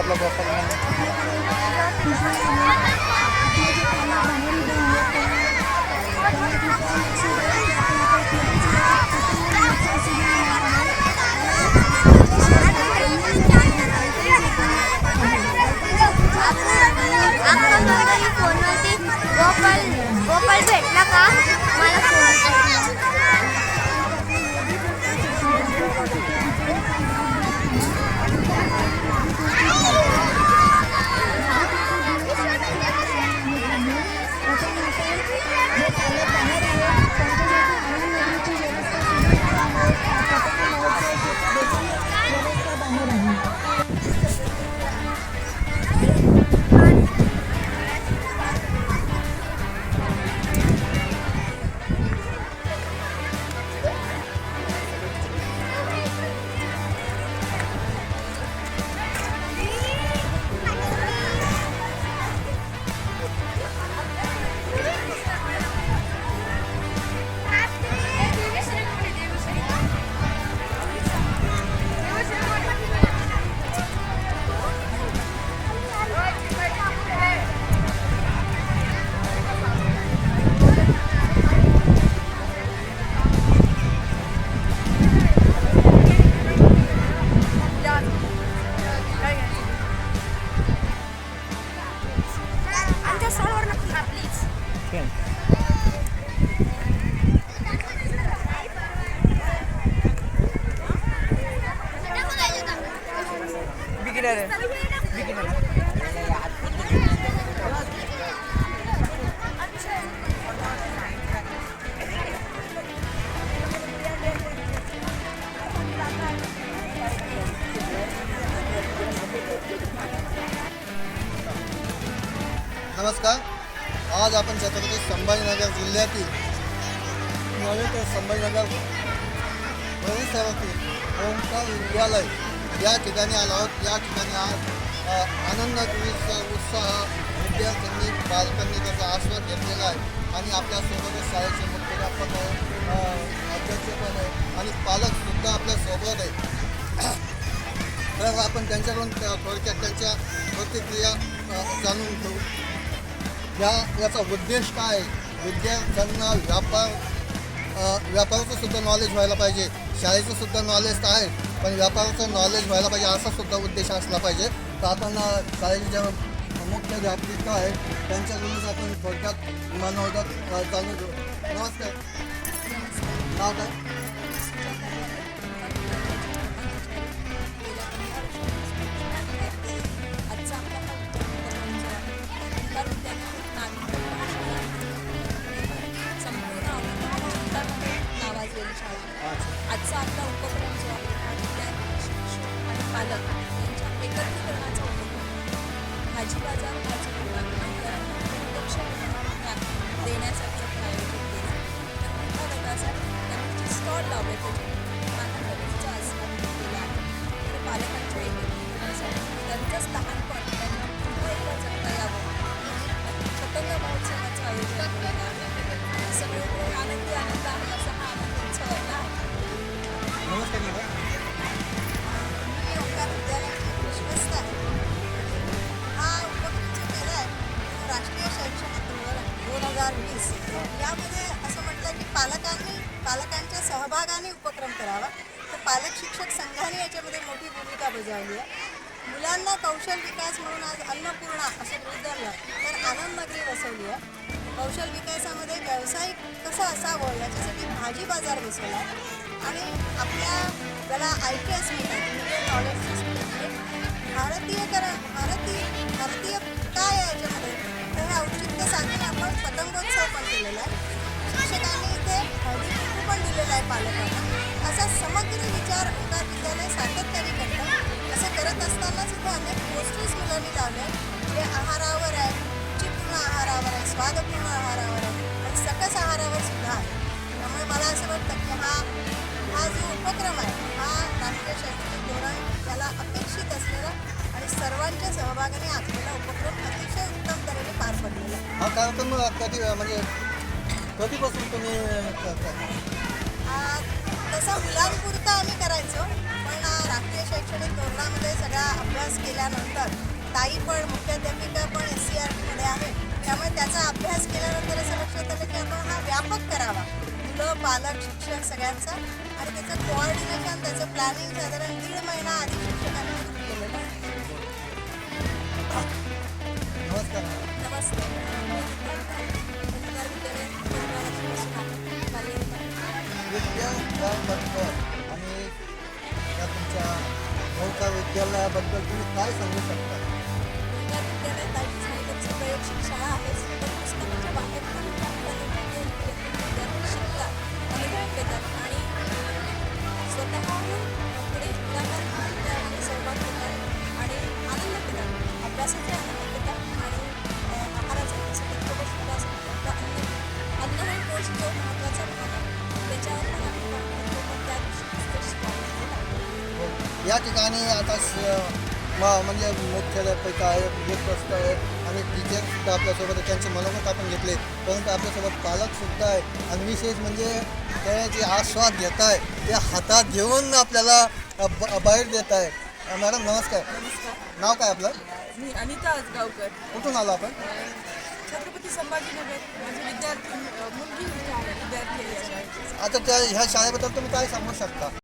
आपला गोपाल गोपाल गोपाल भेटला का मला नमस्कार. आज आपण छत्रपती संभाजीनगर जिल्ह्यातील नव्हे ते संभाजीनगर परिसरातील ओंकार विद्यालय या ठिकाणी आलो आहोत. या ठिकाणी आज आनंद उत्साह उत्साह विद्यार्थ्यांनी बालकांनी त्याचा आस्वाद घेतलेला आहे. आणि आपल्यासोबतच शाळेचे मुख्याध्यापक आहे अध्यक्ष पण आहे आणि पालकसुद्धा आपल्यासोबत आहे. तर आपण त्यांच्याकडून त्या- थोडक्यात त्यांच्या प्रतिक्रिया जाणून घेऊ. या याचा उद्देश काय आहे? विद्यार्थ्यांना व्यापार व्यापाराचं सुद्धा नॉलेज व्हायला पाहिजे. शाळेचं सुद्धा नॉलेज तर आहे. पण व्यापाराचं नॉलेज व्हायला पाहिजे असा सुद्धा उद्देश असला पाहिजे. तर आपण अ, ज्या मुख्य अध्यापिका आहेत त्यांच्याकडूनच आपण थोडक्यात मनोदक चालू नमस्कार. नाव काय? भाजी बाजार भाजी देण्यासाठी आयोजित केलं तर मोठ्या त्यांनी स्टॉल लावले त्याचे आनंदचा आस्वाद केला आहे तर पालकांच्या शिक्षक संघाने याच्यामध्ये मोठी भूमिका बजावली आहे. मुलांना कौशल विकास म्हणून आज अन्नपूर्णा असं गृहीत धरलं तर आनंद नगरी बसवली आहे. कौशल विकासामध्ये व्यावसायिक कसं असावं याच्यासाठी भाजी बाजार बसवला आणि आपल्या त्याला आय टी एस म्हणतात इंडियन नॉलेज भारतीय करा भारतीय भारतीय काय आहे याच्यामध्ये? तर हे औचित्य साधून आपण पतंगोत्सव पण केलेला आहे. शिक्षकांनी इथे हळदी पण दिलेला आहे पालकांना. असा समग्र विचार ओंकार विद्यालय सातत्याने करतं असं करत असतानाच इथे अनेक पोस्टर्स मुलांनी लावले. आहेत जे आहारावर आहे रुचीपूर्ण आहारावर आहे स्वादपूर्ण आहारावर आहे आणि सकस आहारावर सुद्धा आहे. त्यामुळे मला असं वाटतं की हा हा जो उपक्रम आहे हा राष्ट्रीय शैक्षणिक धोरण याला अपेक्षित असलेला आणि सर्वांच्या सहभागाने आखलेला उपक्रम अतिशय उत्तम तऱ्हेने पार पडलेला हा कार्यक्रम कधी म्हणजे कधीपासून तुम्ही तसा मुलांपुरता आम्ही करायचो पण राष्ट्रीय शैक्षणिक धोरणामध्ये सगळा अभ्यास केल्यानंतर ताई पण मुख्याध्यापिका पण एस सी आर टीमध्ये आहे त्यामुळे त्याचा अभ्यास केल्यानंतर असं लक्षात आलं की आपण हा व्यापक करावा. मुलं पालक शिक्षक सगळ्यांचा आणि त्याचं कोऑर्डिनेशन त्याचं प्लॅनिंग साधारण दीड महिना आधी शिक्षकांनी सुरू केलेलं आहे. नमस्कार. नमस्ते. विद्यार्थी तुम्ही काय सांगू शकता? आणि स्वतःहून पुढे पुढाकार घेतात आणि सहभाग आणि आनंद घेतात अभ्यासाचे या ठिकाणी आता म्हणजे मुख्याध्यापिका आहे विद्वस्त आहेत आणि टीचर सुद्धा आपल्यासोबत आहे. त्यांचे मनोगत आपण घेतले. परंतु आपल्यासोबत पालक सुद्धा आहे. आणि विशेष म्हणजे त्याचे आस्वाद घेत आहे ते हातात घेऊन आपल्याला बाहेर देत आहे. मॅडम नमस्कार. नाव काय आपलं? मी अनिता आजगावकर कुठून आलो आपण? छत्रपती संभाजीनगर. माझी विद्यार्थी मुलगी आहे विद्यार्थी आहे. आता त्या ह्या शाळेबद्दल तुम्ही काय सांगू शकता?